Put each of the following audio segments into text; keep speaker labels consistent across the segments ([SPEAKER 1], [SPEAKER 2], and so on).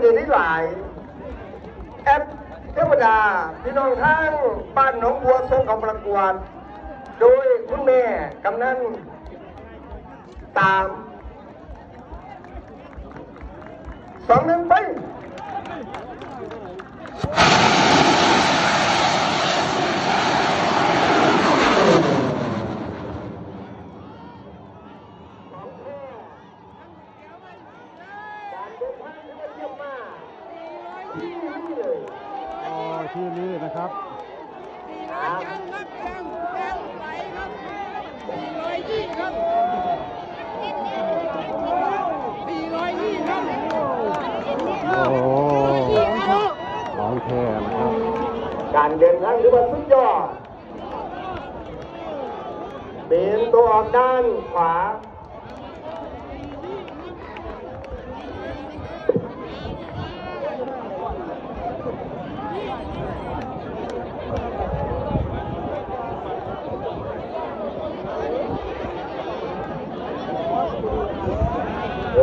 [SPEAKER 1] เดือนนี้หลาย แอปเทวดา พี่น้องทั้งบ้านหนองบัวทรงเขาประกวด โดยคุณแม่กำนันตามสองหนึ่งไป
[SPEAKER 2] ที่นี่นะครับ
[SPEAKER 3] สี่อยจังครับจังจังไหลครับสี่ร้อยยี่ครับสี่ร้อยยี่ครับ
[SPEAKER 2] โอ้ของแท้นะครับ
[SPEAKER 1] การเดินทางถือว่าสุดยอดเป็นตัวออกด้านขวา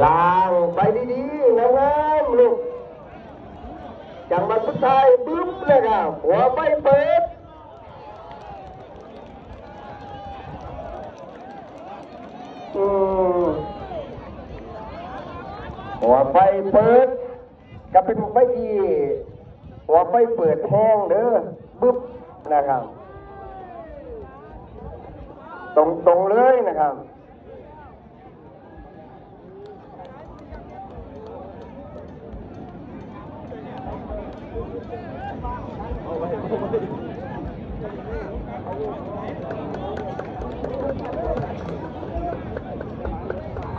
[SPEAKER 1] ลางไปดีๆนะงามๆลูกจังหวะสุดท้ายบึ้มเลยครับหัวไปเปิดหัวไฟเปิดก็เป็นไฟที่หัวไฟเปิดแห้งเด้อบึ๊บนะครับ ตรงๆเลยนะครับ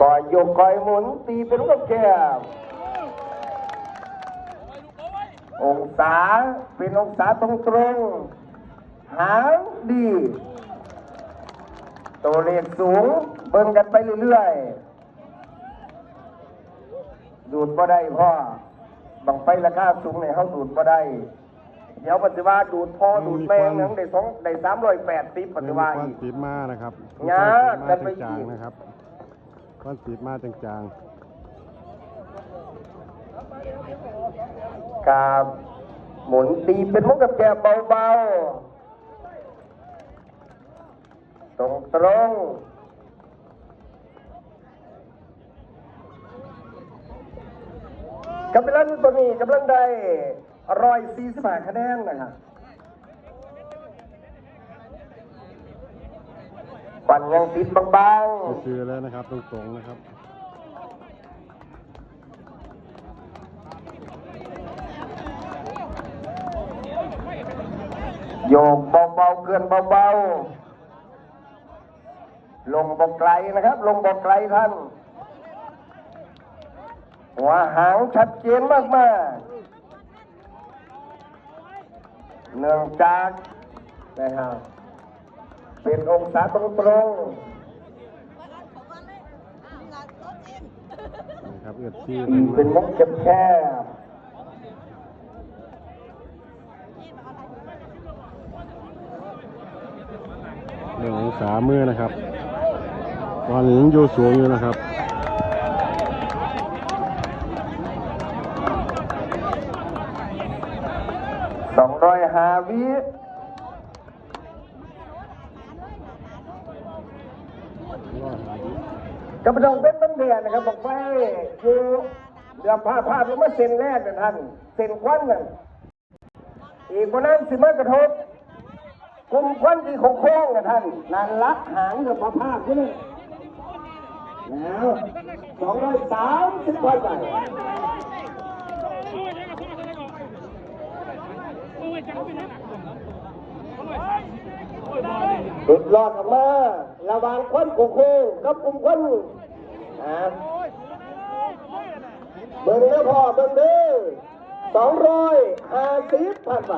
[SPEAKER 1] ก่อยยกก่อยหมุนตีเป็นลูกแก้วองศาเป็นองศาตรงตรงหางดี ตัวเลขสูง เบิ่งกันไปเรื่อยๆ ดูดบ่ได้พ่อบังไฟราคาสูงเนี่ยเขาดูดบ่ได้ เดี๋ยวปัจจุบันดูดพ่อดูดแมงหนังได้สองได้สามร้อยแปดสิบปัจจุบัน
[SPEAKER 2] ควันติดมานะครับ
[SPEAKER 1] ยาก
[SPEAKER 2] ควันติด
[SPEAKER 1] กันไป
[SPEAKER 2] มาจาง
[SPEAKER 1] อีก
[SPEAKER 2] ๆนะครับควันติดมาจาง
[SPEAKER 1] ครับหมุนตีเป็นมุกกับแกเบาๆตรงตรงๆกำลังตัวนี้กำลังได้ ร้อยสี่สิบห้าคะแนนนะครับปั่นยังติดบาง
[SPEAKER 2] ๆก็คือแล้วนะครับตรงๆนะครับ
[SPEAKER 1] ๆ โยกเบาๆเกินเบาๆ ลงบอกไกลนะครับ ลงบอกไกลท่าน หัวหางชัดเจนมากๆ เนื่องจากนะครับเป็นองศาตรง
[SPEAKER 2] นะครับเอือดที่
[SPEAKER 1] ๆเป็นมุกแคบ
[SPEAKER 2] หนึ่งองศามือนะครับ ตอนนี้ยังอยู่สูงอยู่นะครับ
[SPEAKER 1] สองร้อยหาวิกระดองเป็นบันเดียนนะครับบอกไปอยู่เดี๋ยวพาพาลงมาเซ็นแรกนะท่านเซ็นควันนั่นอีกคนนั้นสิมากระทบกลุ่มควันที่โค้งๆนะท่านนั่นละหางกับพาพาใช่ไหมแล้วสองร้อยสามสิบวันไป หลุดรอดออกมาระว่างควันโค้งๆกับกลุ่มควันอ่าเบิ่งเด้อพ่อเบิ่งเด้อสองร้อยห้าสิบผ่านไป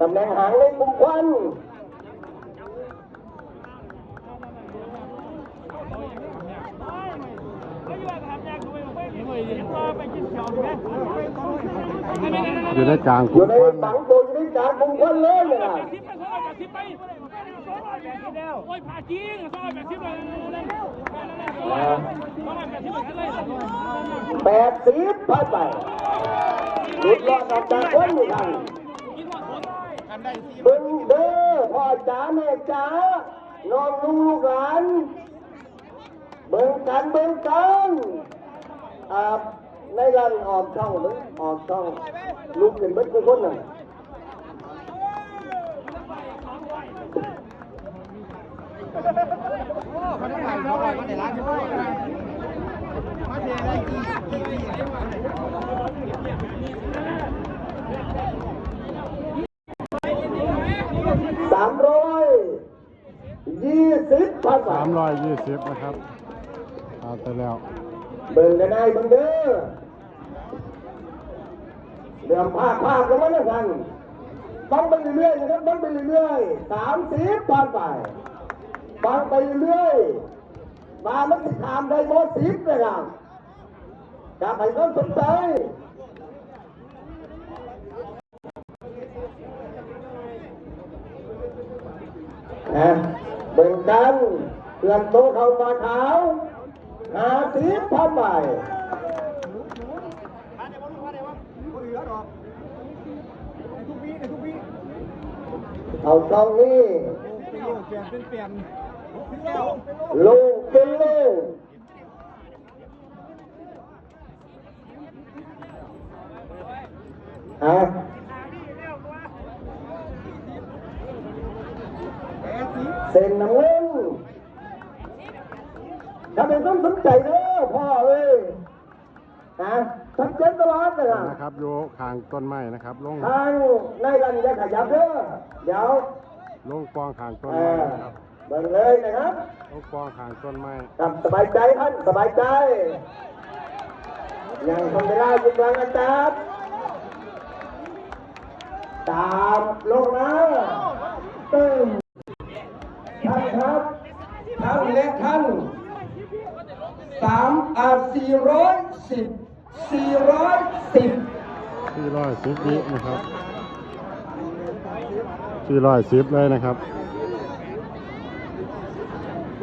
[SPEAKER 1] ตำแหน่งหางในกลุ่มควัน
[SPEAKER 2] อยู่ในกลาง
[SPEAKER 1] อก
[SPEAKER 2] ลุ่มควัน
[SPEAKER 1] สั
[SPEAKER 2] นะ
[SPEAKER 1] งตัวอยู่ในกลางกลุ่มควันเลยนะ
[SPEAKER 3] โอ้ยผ่าจริงสอยแปดสิบเลย
[SPEAKER 1] แปดสิบพันไปหลุดรอดออกจากคนอยู่ทันบึงเด้อพ่อจ๋าแม่จ๋าน้องลุงลูกหลานเบิ่งกันเบิ่งกันอ่า ในรันออกช่องเบิ่งออกช่องลุกขึ้นเบิ่งทุกคนน่ะสามร้อยยี่สิบพันบา
[SPEAKER 2] สามร้อยยี่สิบนะครับเอาไปแล้ว
[SPEAKER 1] เบิ่งกันได้เบิ่งเด้อเรื่องภาคภาคก็มันกันต้องไปเรื่อยๆนะครับต้องไปเรื่อยๆสามสิบพันไปฟังไปเรื่อยๆมามันสิถามได้โมสิบนะครับจะไปต้องสนใจนะเบิ่งกันเพื่อนโตเขาฝาขาว หาสิบพันไปเอาตรงนี้ลงเป็นลงอะเซ็นน้ำเงิน เป็นต้องสนใจเด้อพ่อเอ้ยนะทักเจนตลอดเลยนะ
[SPEAKER 2] นะครับอยู่ข้างต้นไม้นะครับลง
[SPEAKER 1] ทางในรันจะขยับเด้อเดี๋ยว
[SPEAKER 2] ลงปองข้างต้น
[SPEAKER 1] เอ
[SPEAKER 2] ไม้
[SPEAKER 1] อ
[SPEAKER 2] นะครับ
[SPEAKER 1] เบิ่งเลยนะครับ
[SPEAKER 2] ลงปองข้างต้นไม้
[SPEAKER 1] กับสบายใจท่านสบายใจยังทนเวลาอยู่กลางอากาศตามลงมาเติมท่านครับท่านและท่าน สามอาสี่ร้อยสิบสี่ร้อยสิบ
[SPEAKER 2] สี่ร้อยสิบวินะครับสี่ร้อยสิบเลยนะครับ